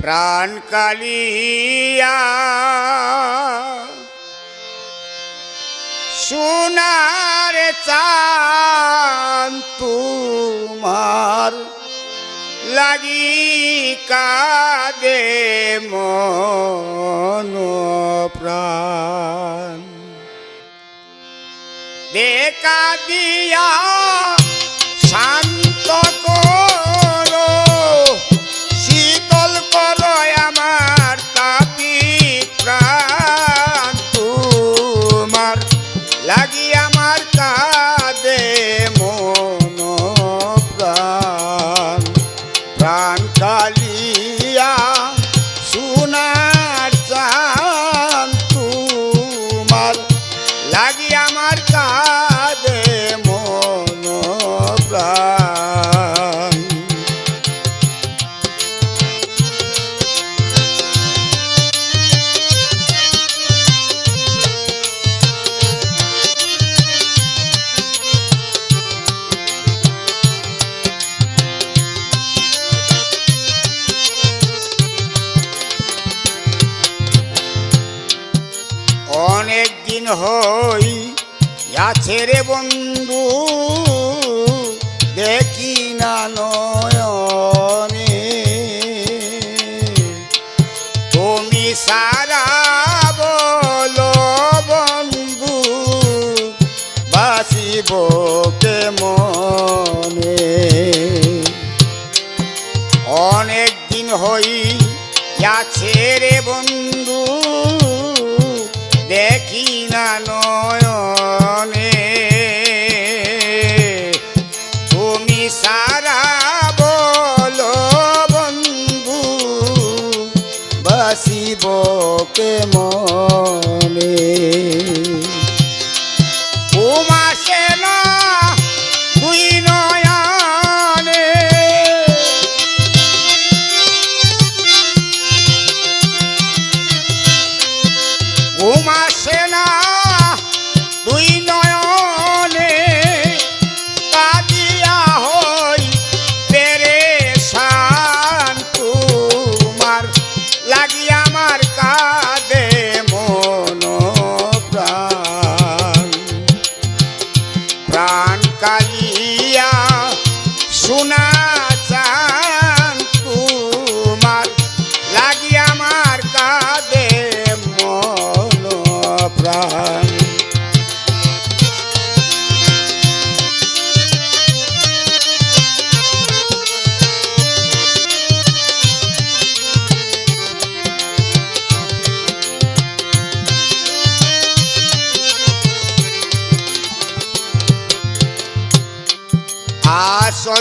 প্রাণ কালিয়া সোনার চান লাগি কাদে মন প্রাণ। দেখা দিয়া শান্ত হই আছে রে বন্ধু, দেখি না নয়নে। তুমি সারা বলো বন্ধু বাসিব কে মনে অনেক দিন হই যাচ্ছে রে বন্ধু, দেখি নয়নে তুমি সারা বলো বন্ধু বাসিব কে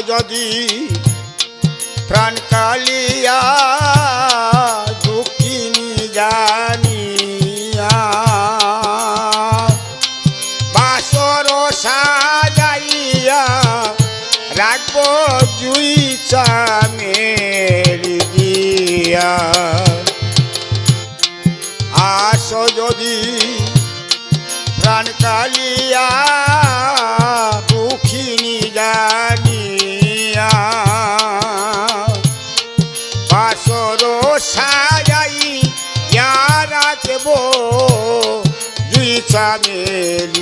যদি প্রাণ কালিয়া দুঃখিনী জানিয়া বাসর সাজাইয়া রাখব জুই চামের দিয়া। আস যদি প্রাণ কালিয়া Jamil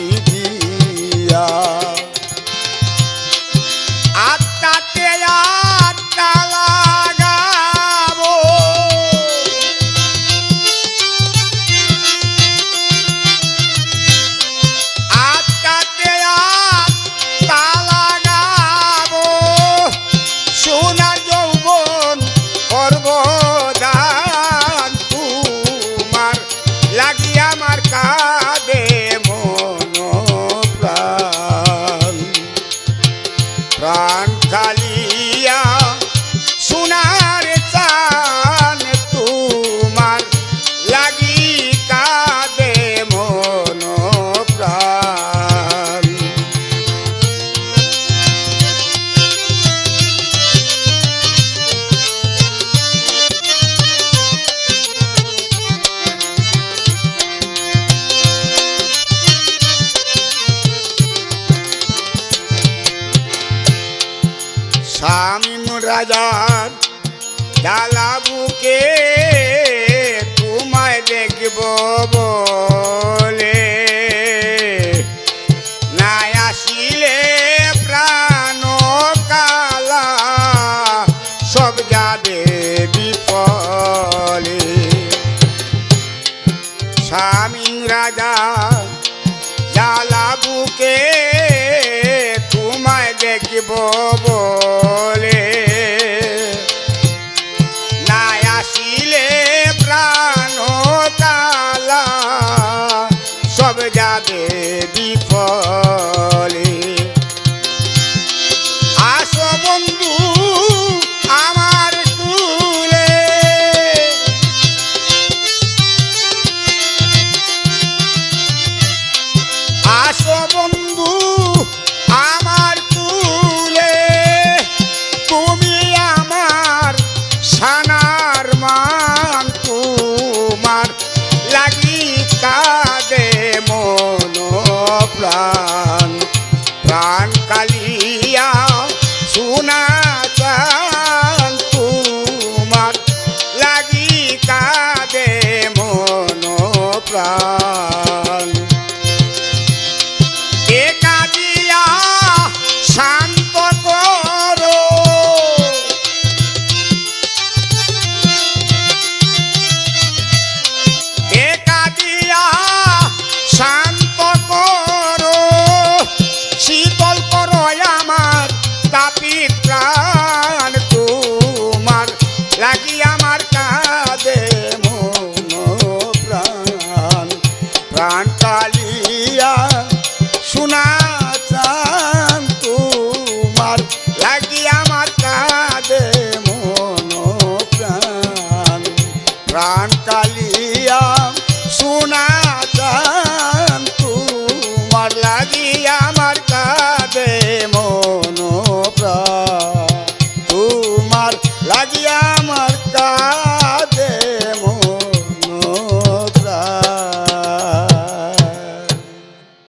রাজান ডালা বুকে তোমায় দেখব বলে। না আসিলে প্রাণ কালা সব যাবে বিপলে স্বামী রাজা ডালা বুকে তোমায় দেখব বলে yeah.